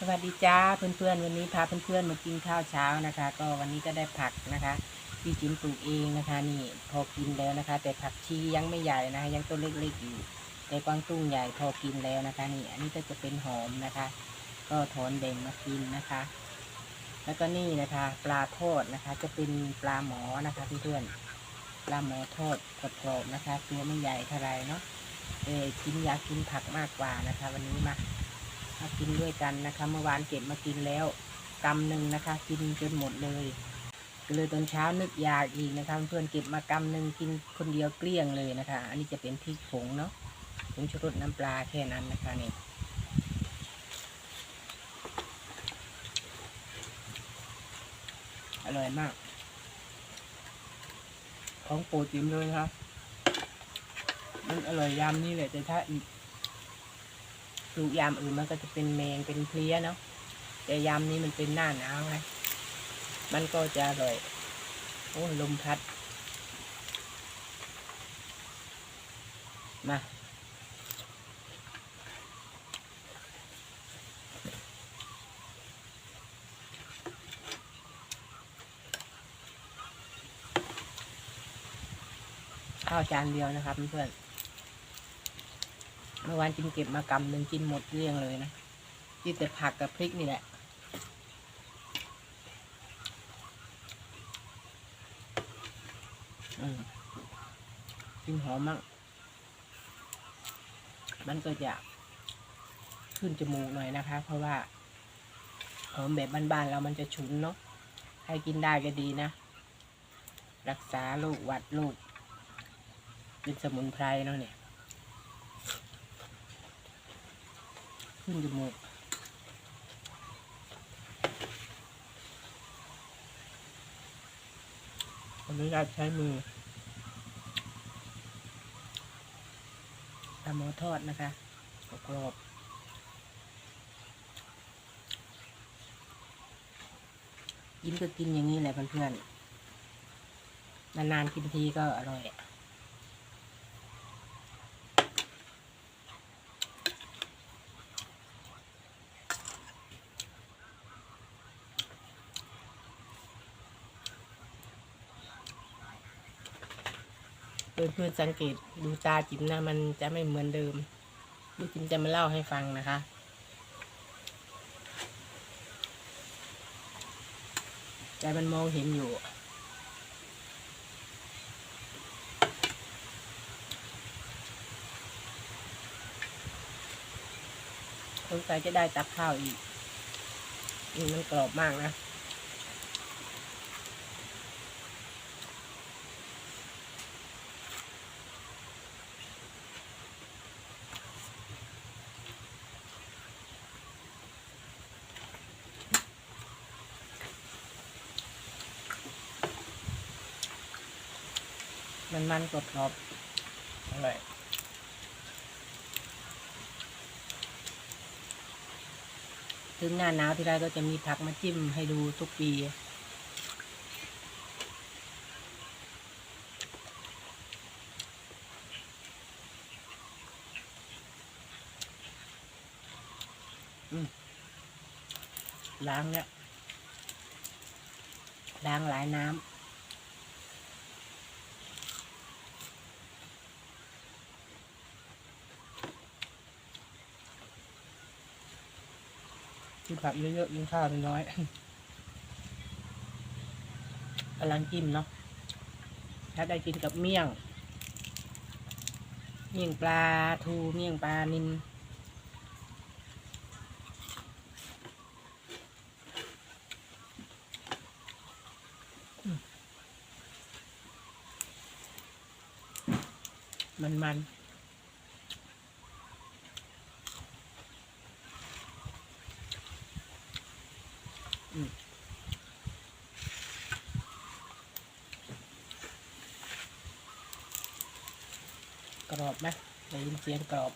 สวัสดีจ้าเพื่อนๆ วันนี้พาเพื่อนๆมากินข้าวเช้านะคะ ก็วันนี้ก็ได้ผักนะคะพี่จิมปลูกเองนะคะ นี่พอกินแล้วนะคะ แต่ผักชียังไม่ใหญ่นะคะยังตัวเล็กๆอยู่ แต่กวางตุ้งใหญ่พอกินแล้วนะคะ นี่ อันนี้ก็จะเป็นหอมนะคะ ก็ถอนแบ่งมากินนะคะ แล้วก็นี่นะคะ ปลาทอดนะคะ จะเป็นปลาหมอนะคะเพื่อนๆปลาหมอทอดกรอบๆนะคะ ตัวไม่ใหญ่เท่าไรเนาะเออกินอยากกินผักมากกว่านะคะ วันนี้มา มากินด้วยกันนะคะ เมื่อวานเก็บมากินแล้วกำหนึ่งนะคะ กินจนหมดเลยเลยตอนเช้านึกอยากอีกนะคะ เพื่อนเก็บมากำหนึ่งกินคนเดียวเกลี้ยงเลยนะคะ อันนี้จะเป็นพริกผงเนาะผงชูรสน้ำปลาแค่นั้นนะคะนี่อร่อยมาก ของโปรดจิมเลยครับ มันอร่อยยามนี้แหละแต่ถ้า อีกปลูกยามอื่นมันก็จะเป็นแมงเป็นเพลี้ยเนาะแต่ยามนี้มันเป็นหน้าหนาวไงมันก็จะอร่อยโอ้ลมพัด มาข้าวจานเดียวนะครับเพื่อนๆ เมื่อวานจิมเก็บมากำหนึ่งกินหมดเกลี้ยงเลยนะกินแต่ผักกับพริกนี่แหละอืมกินหอมมากมันก็จะขึ้นจมูกหน่อยนะคะ เพราะว่าหอมแบบบ้านๆเรามันจะฉุนเนาะให้กินได้ก็ดีนะ รักษาโรคหวัดโรคเป็นสมุนไพรเนาะเนี่ย ขึ้นจมูกออนุญาตใช้มือทำหมูทอดนะคะกรอบยิ้มก็กินอย่างนี้แหละเพื่อนๆนานๆกินทีก็อร่อย เพื่อนเพื่อนๆสังเกตดูตาจิ๋มนะมันจะไม่เหมือนเดิมดูจิ๋มจะมาเล่าให้ฟังนะคะแต่มันมองเห็นอยู่สงสัยจะได้ตักข้าวอีกอืมมันกรอบมากนะ มันมันกรอบกรอบอร่อยถึงหน้าหนาวที่ไรก็จะมีผักมาจิ้มให้ดูทุกปีล้างเนี่ยล้างหลายน้ำ กินผักเยอะๆกินข้าวน้อยๆกำลังจิ้มเนาะถ้าได้กินกับเมี่ยง เมี่ยงปลาทูเมี่ยงปลานินอืมมัน กรอบไหมได้ยินเสียงกรอบ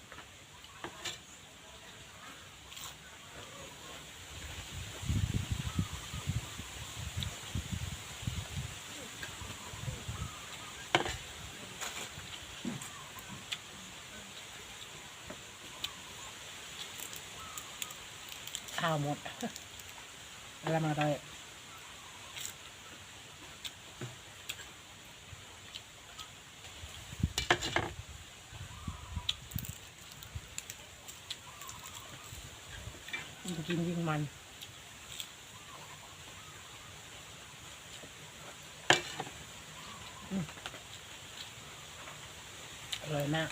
ข้าวหมดอะไรมาได้ ยิ่งกินยิ่งมันอร่อยมาก